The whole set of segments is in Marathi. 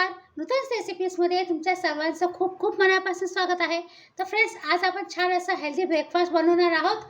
नमस्कार. नूतन रेसिपीजमध्ये तुमच्या सर्वांचं खूप खूप मनापासून स्वागत आहे. तर फ्रेंड्स आज आपण छान असा हेल्दी ब्रेकफास्ट बनवणार आहोत.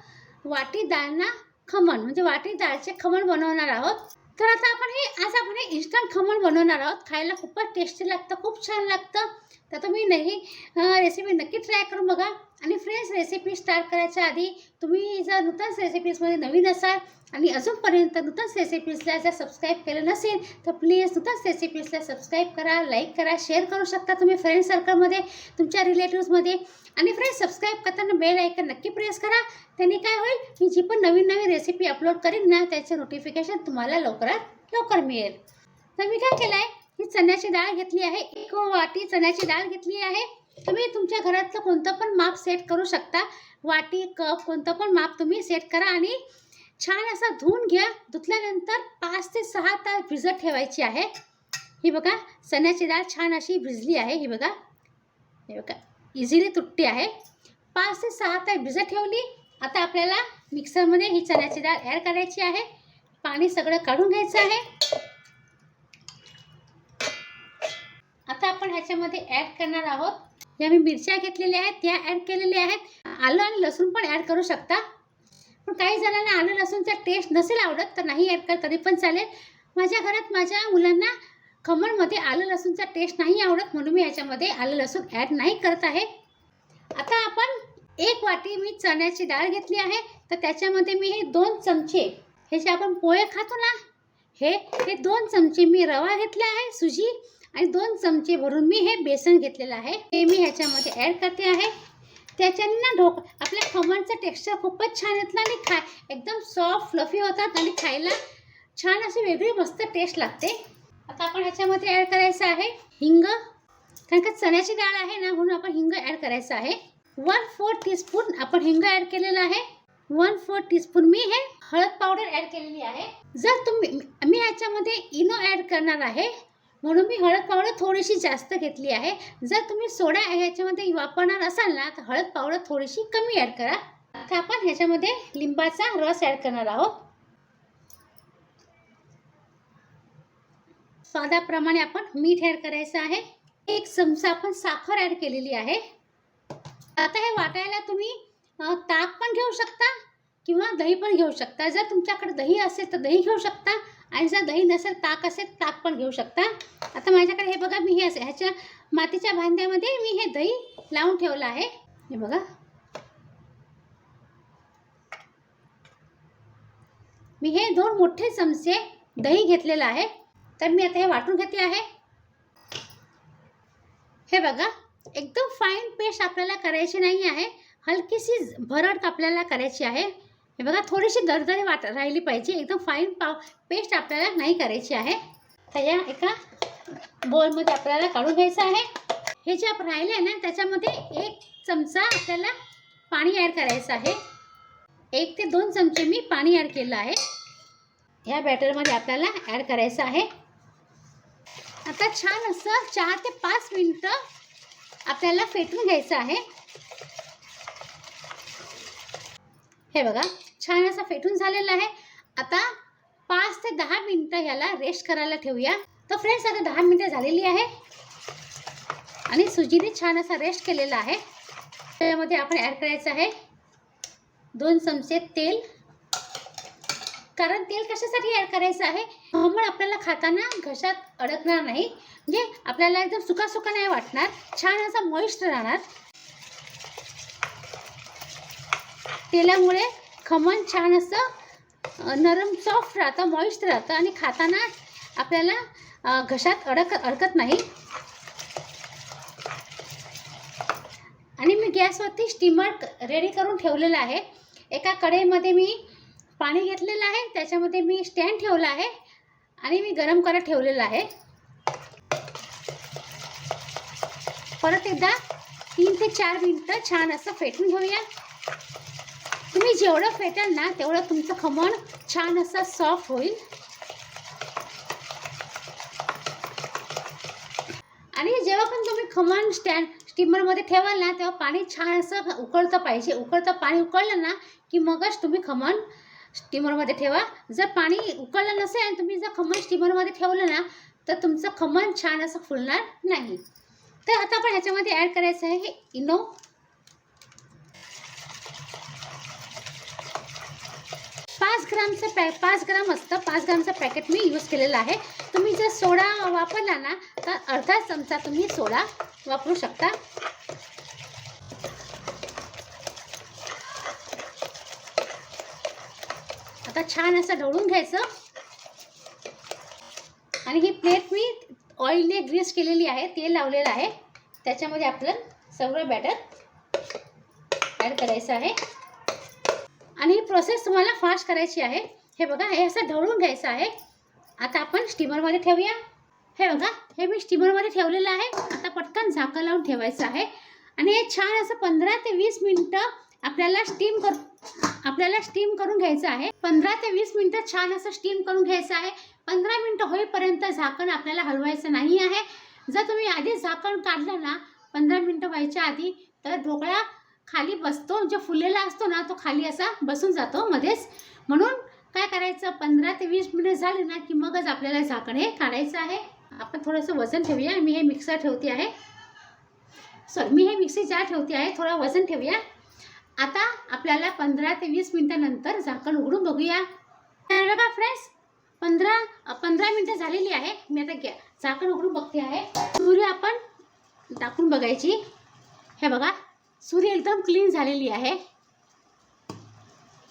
वाटी डाळना खमण म्हणजे वाटी डाळचे खमण बनवणार आहोत. तर आता आपण हे आज आपण हे इन्स्टंट खमण बनवणार आहोत. खायला खूपच टेस्टी लागतं खूप छान लागतं. तर तुम्ही नाही रेसिपी नक्की ट्राय करून बघा. आणि फ्रेंड्स रेसिपी स्टार्ट करायच्या आधी तुम्ही जर नूतन रेसिपीजमध्ये नवीन असाल आणि अजूनपर्यंत नूतन रेसिपीजला जर सबस्क्राईब केलं नसेल तर प्लीज नूतन रेसिपीजला सबस्क्राईब करा लाईक करा शेअर करू शकता तुम्ही फ्रेंड सर्कलमध्ये तुमच्या रिलेटिव्समध्ये आणि फ्रेंड्स सबस्क्राईब करताना बेल ऐकन नक्की प्रेस करा. त्याने काय होईल? मी जी पण नवीन नवीन रेसिपी अपलोड करीन ना त्याचे नोटिफिकेशन तुम्हाला लवकरात लवकर मिळेल. तर मी काय केलं आहे ही चण्याची डाळ घेतली आहे. एक वाटी चण्याची डाळ घेतली आहे. तुम्ही तुमच्या घरातलं कोणतं पण माप सेट करू शकता. वाटी कप कोणतं पण माप तुम्ही सेट करा आणि छान असा धुवून घ्या. धुतल्यानंतर पाच ते सहा तास भिजत ठेवायची आहे. ही बघा चण्याची डाळ छान अशी भिजली आहे. ही बघा हे बघा इझिली तुटते आहे. पाच ते सहा तास भिजत ठेवली. आता आपल्याला मिक्सरमध्ये ही चण्याची डाळ ॲड करायची आहे. पाणी सगळं काढून घ्यायचं आहे. आता आपण ह्याच्यामध्ये ॲड करणार आहोत. या मी मिरच्या घेतलेल्या आहेत त्या ॲड केलेल्या आहेत. आलं आणि लसूण पण ॲड करू शकता. पण काही जणांना आलं लसूणचा टेस्ट नसेल आवडत तर नाही ॲड कर तरी पण चालेल. माझ्या घरात माझ्या मुलांना खमणमध्ये आलं लसूणचा टेस्ट नाही आवडत म्हणून मी याच्यामध्ये आलं लसूण ॲड नाही करत आहे. आता आपण एक वाटी मी चण्याची डाळ घेतली आहे. तर त्याच्यामध्ये मी हे दोन चमचे हे जे आपण पोहे खातो ना हे हे दोन चमचे मी रवा घेतला आहे सुजी. आणि दोन चमचे भरून मी हे बेसन घेतलेलं आहे. हे मी ह्याच्यामध्ये ॲड करते आहे. त्याच्याने ना ढोक आपल्या खमणचं टेक्स्चर खूपच छान येतं आणि खा एकदम सॉफ्ट फ्लफी होतात आणि खायला छान अशी वेगळी मस्त टेस्ट लागते. आता आपण ह्याच्यामध्ये ॲड करायचं आहे हिंग. कारण का चण्याची डाळ आहे ना म्हणून आपण हिंग ॲड करायचं आहे. वन फोर टीस्पून आपण हिंग ॲड केलेलं आहे. वन फोर टीस्पून मी हे हळद पावडर ॲड केलेली आहे. जर तुम्ही मी ह्याच्यामध्ये इनो ॲड करणार आहे. म्हणून मी हळद पावडं थोडीशी जास्त घेतली आहे. जर तुम्ही सोडा ह्याच्यामध्ये वापरणार असाल ना तर हळद पावडं थोडीशी कमी ॲड करा. आता आपण ह्याच्यामध्ये लिंबाचा रस ॲड करणार आहोत. स्वादाप्रमाणे आपण मीठ ॲड करायचं आहे. एक चमचा आपण साखर ॲड केलेली आहे. आता हे वाटायला तुम्ही ताक पण घेऊ शकता. किंवा दही पण घेऊ शकता. जर तुमच्याकडे दही असेल तर दही घेऊ शकता आणि जर दही नसेल ताक असेल ताक पण घेऊ शकता. आता माझ्याकडे हे बघा मी हे असे ह्याच्या मातीच्या भांड्यामध्ये मी हे दही लावून ठेवलं आहे. हे बघा. मी हे दोन मोठे चमचे दही घेतलेलं आहे. तर मी आता हे वाटून घेते आहे. हे बघा एकदम फाईन पेस्ट आपल्याला करायची नाही आहे. हलकीशी भरड आपल्याला करायची आहे. हे बघा थोडीशी दरदरी वाट राहिली पाहिजे. एकदम फाईन पाव पेस्ट आपल्याला नाही करायची आहे. तर या एका बोलमध्ये आपल्याला काढून घ्यायचं आहे. हे जे आपण राहिले आहे ना त्याच्यामध्ये एक चमचा आपल्याला पाणी ॲड करायचं आहे. एक ते दोन चमचे मी पाणी ॲड केलं आहे. ह्या बॅटरमध्ये आपल्याला ॲड करायचं आहे. आता छान असं चार ते पाच मिनटं आपल्याला फेटून घ्यायचं आहे. हे बघा छान असा फेटून झालेला आहे. आता पाच ते दहा मिनटं ह्याला रेस्ट करायला ठेवूया. तर फ्रेंड्स आता दहा मिनटं झालेली आहे. आणि सुजीने छान असा रेस्ट केलेला आहे. त्यामध्ये आपण ॲड करायचं आहे. दोन चमचे तेल. कारण तेल कशासाठी ॲड करायचं आहे? खमण आपल्याला खाताना घशात अडकणार नाही. म्हणजे आपल्याला एकदम सुकासुका नाही वाटणार. छान असा मॉइस्ट राहणार. तेलामुळे खमण छान असं नरम सॉफ्ट राहतं मॉइस्ट राहतं आणि खाताना आपल्याला घशात अडक अडकत नाही. आणि मी गॅसवरती स्टीमर रेडी करून ठेवलेलं आहे. एका कढईमध्ये मी पाणी घेतलेलं आहे त्याच्यामध्ये मी स्टँड ठेवला आहे आणि मी गरम करत ठेवलेलं आहे. परत एकदा तीन ते चार मिनटं छान असं फेटून घेऊया. आणि जेवढं फेटाल ना तेवढं तुमचं खमण छान असं सॉफ्ट होईल. आणि जेव्हा पण तुम्ही खमण स्टँड स्टीमरमध्ये ठेवाल ना तेव्हा पाणी छान असं उकळतं पाहिजे. उकळतं पाणी उकळलं ना की मगच तुम्ही खमण स्टीमरमध्ये ठेवा. जर पाणी उकळलं नसेल आणि तुम्ही जर खमण स्टीमरमध्ये ठेवलं ना तर तुमचं खमण छान असं फुलणार नाही. तर आता आपण ह्याच्यामध्ये ॲड करायचं आहे हे इनो पाच ग्रामचं पॅ पाच ग्राम असतं पाच ग्रामचं पॅकेट मी यूज केलेलं आहे. तुम्ही जर सोडा वापरला ना तर अर्धा चमचा तुम्ही सोडा वापरू शकता. आता छान असं ढवळून घ्यायचं. आणि ही प्लेट मी ऑइलने ग्रीस केलेली आहे तेल लावलेलं आहे. त्याच्यामध्ये आपलं सगळं बॅटर ॲड करायचं आहे. आणि ही प्रोसेस तुम्हाला फास्ट करायची आहे. हे बघा हे असं ढवळून घ्यायचं आहे. आता आपण स्टीमरमध्ये ठेवूया. हे बघा हे मी स्टीमरमध्ये ठेवलेलं आहे. आता पटकन झाकण लावून ठेवायचं आहे. आणि हे छान असं पंधरा ते वीस मिनटं आपल्याला स्टीम कर आपल्याला स्टीम करून घ्यायचं आहे. पंधरा ते वीस मिनटं छान असं स्टीम करून घ्यायचं आहे. पंधरा मिनटं होईपर्यंत झाकण आपल्याला हलवायचं नाही आहे. जर तुम्ही आधी झाकण काढलं ना पंधरा मिनटं व्हायच्या आधी तर ढोकळा खाली बसतो जो फुललेला असतो ना तो खाली असा बसून जातो मध्येच. म्हणून काय करायचं पंधरा ते वीस मिनिट झाले ना की मगच आपल्याला झाकण हे काढायचं आहे. आपण थोडंसं वजन ठेवूया मी हे मिक्सर ठेवते आहे. सॉरी मी हे मिक्सी जार ठेवते आहे थोडं वजन ठेवूया. आता आपल्याला पंधरा ते वीस मिनटानंतर झाकण उघडून बघूया. तर बघा फ्रेंड्स पंधरा पंधरा मिनटं झालेली आहे. मी आता गॅ झाकण उघडून बघते आहे. सूर्य आपण टाकून बघायची. हे बघा सुरी एकदम क्लीन झालेली आहे.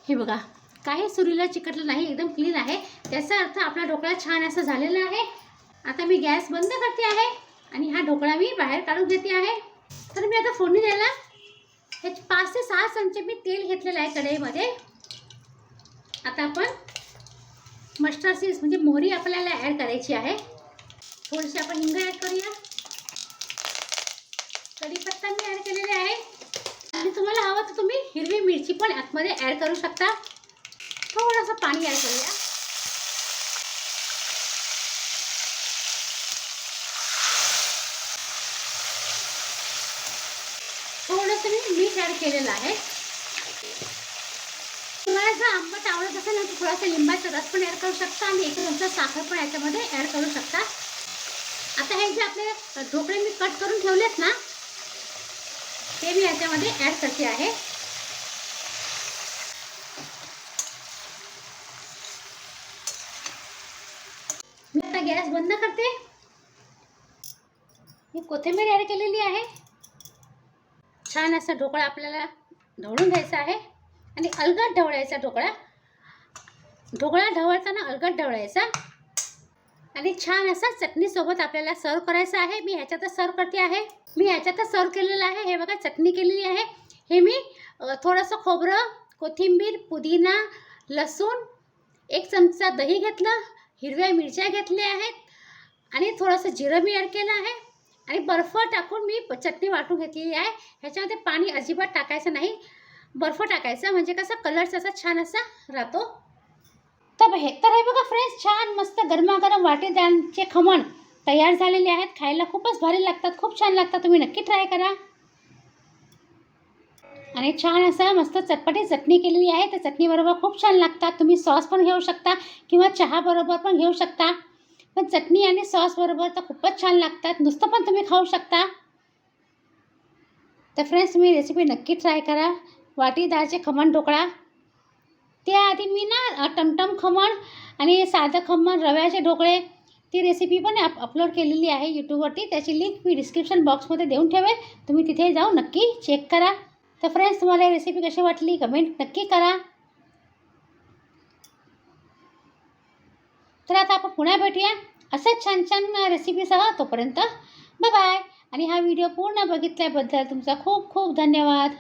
हे बघा काही सुरीला चिकटलं नाही एकदम क्लीन आहे. त्याचा अर्थ आपला ढोकळा छान असा झालेला आहे. आता मी गॅस बंद करते आहे आणि हा ढोकळा मी बाहेर काढून घेते आहे. तर मी आता फोडणी द्यायला हे पाच ते सहा चमचे मी तेल घेतलेलं आहे कढईमध्ये. आता आपण मस्टर्ड सीड्स म्हणजे मोहरी आपल्याला ॲड करायची आहे. थोडीशी आपण हिंग ॲड करूया. कढीपत्ता मी ॲड केलेली आहे. आणि तुम्हाला हवं तर तुम्ही हिरवी मिरची पण आतमध्ये ॲड करू शकता. थोडंसं पाणी ॲड करूया. थोडंसं मी मीठ ॲड केलेलं आहे. तुम्हाला जर आंबट आवडत असेल ना थोडासा लिंबाचा रस पण ॲड करू शकता आणि एक चमचा साखर पण याच्यामध्ये ॲड करू शकता. आता हे जे आपले ढोकळे मी कट करून ठेवलेत ना ते मी याच्यामध्ये ॲड करते आहे. मी आता गॅस बंद करते. मी कोथिंबीर ॲड केलेली आहे. छान असा ढोकळा आपल्याला ढवळून घ्यायचा आहे. आणि अलगद ढवळायचा ढोकळा. ढोकळा ढवळताना अलगद ढवळायचा. आणि छान असा चटणीसोबत आपल्याला सर्व करायचं आहे. मी ह्याच्यातच सर्व करते आहे. मी ह्याच्यातच सर्व केलेलं आहे. हे बघा चटणी केलेली आहे. हे मी थोडंसं खोबरं कोथिंबीर पुदिना लसूण एक चमचा दही घेतलं हिरव्या मिरच्या घेतल्या आहेत आणि थोडंसं जिरं मी ॲड केलं आहे. आणि बर्फ टाकून मी प- चटणी वाटून घेतलेली आहे. ह्याच्यामध्ये पाणी अजिबात टाकायचं नाही. बर्फ टाकायचा म्हणजे कसं कलर्स असा छान असा राहतो. तर हे तर हे बघा फ्रेंड्स छान मस्त गरमागरम वाटेदारचे खमण तयार झालेले आहेत. खायला खूपच भारी लागतात खूप छान लागतात. तुम्ही नक्की ट्राय करा. आणि छान असं मस्त चटपटी चटणी केलेली आहे. त्या चटणीबरोबर खूप छान लागतात. तुम्ही सॉस पण घेऊ शकता किंवा चहाबरोबर पण घेऊ शकता. पण चटणी आणि सॉसबरोबर तर खूपच छान लागतात. नुसतं पण तुम्ही खाऊ शकता. तर फ्रेंड्स तुम्ही रेसिपी नक्की ट्राय करा. वाटीदारचे खमण ढोकळा. त्याआधी मी ना टमटम खमण आणि साधं खमण रव्याचे ढोकळे ती रेसिपी पण अप अपलोड केलेली आहे यूट्यूबवरती त्याची लिंक मी डिस्क्रिप्शन बॉक्समध्ये देऊन ठेवेल. तुम्ही तिथे जाऊन नक्की चेक करा. तर फ्रेंड्स तुम्हाला ही रेसिपी कशी वाटली? कमेंट नक्की करा. तर आता आपण पुन्हा भेटूया. असंच छान छान रेसिपीसह तोपर्यंत बाय बाय आणि हा व्हिडिओ पूर्ण बघितल्याबद्दल तुमचा खूप खूप धन्यवाद.